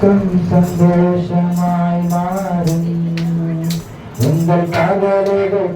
துக்கம் சந்தோஷமாய் மாறும். உங்கள் கவலைகள்